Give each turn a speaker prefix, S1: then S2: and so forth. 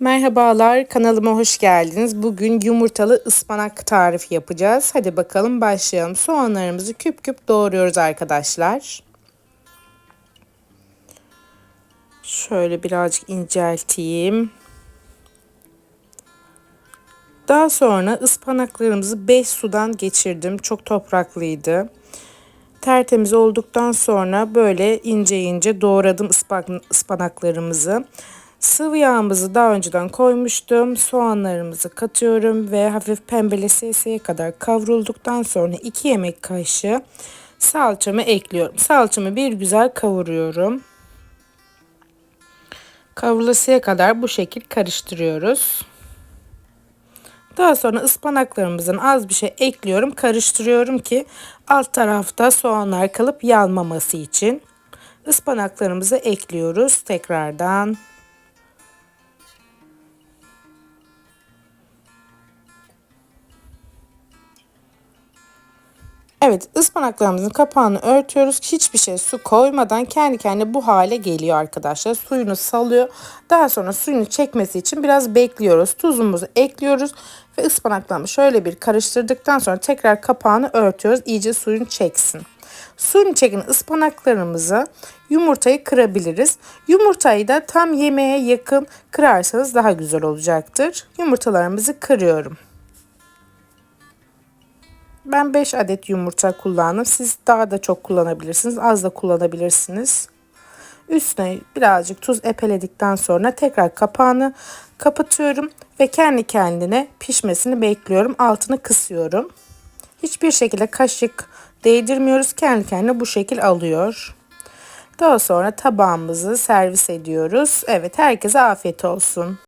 S1: Merhabalar, kanalıma hoş geldiniz. Bugün yumurtalı ıspanak tarifi yapacağız. Hadi bakalım başlayalım. Soğanlarımızı küp küp doğruyoruz arkadaşlar. Şöyle birazcık incelteyim. Daha sonra ıspanaklarımızı 5 sudan geçirdim. Çok topraklıydı. Tertemiz olduktan sonra böyle ince ince doğradım ıspanaklarımızı. Sıvı yağımızı daha önceden koymuştum. Soğanlarımızı katıyorum ve hafif pembeleşeseye kadar kavrulduktan sonra 2 yemek kaşığı salçamı ekliyorum. Salçamı bir güzel kavuruyorum. Kavrulasıya kadar bu şekil karıştırıyoruz. Daha sonra ıspanaklarımızın az bir şey ekliyorum. Karıştırıyorum ki alt tarafta soğanlar kalıp yanmaması için. Ispanaklarımızı ekliyoruz tekrardan. Evet ıspanaklarımızın kapağını örtüyoruz. Hiçbir şey su koymadan kendi kendine bu hale geliyor arkadaşlar. Suyunu salıyor. Daha sonra suyunu çekmesi için biraz bekliyoruz. Tuzumuzu ekliyoruz ve ıspanaklarımı şöyle bir karıştırdıktan sonra tekrar kapağını örtüyoruz. İyice suyunu çeksin. Suyunu çekin ıspanaklarımızı yumurtayı kırabiliriz. Yumurtayı da tam yemeğe yakın kırarsanız daha güzel olacaktır. Yumurtalarımızı kırıyorum. Ben 5 adet yumurta kullandım. Siz daha da çok kullanabilirsiniz. Az da kullanabilirsiniz. Üstüne birazcık tuz epeledikten sonra tekrar kapağını kapatıyorum ve kendi kendine pişmesini bekliyorum. Altını kısıyorum. Hiçbir şekilde kaşık değdirmiyoruz. Kendi kendine bu şekil alıyor. Daha sonra tabağımızı servis ediyoruz. Evet herkese afiyet olsun.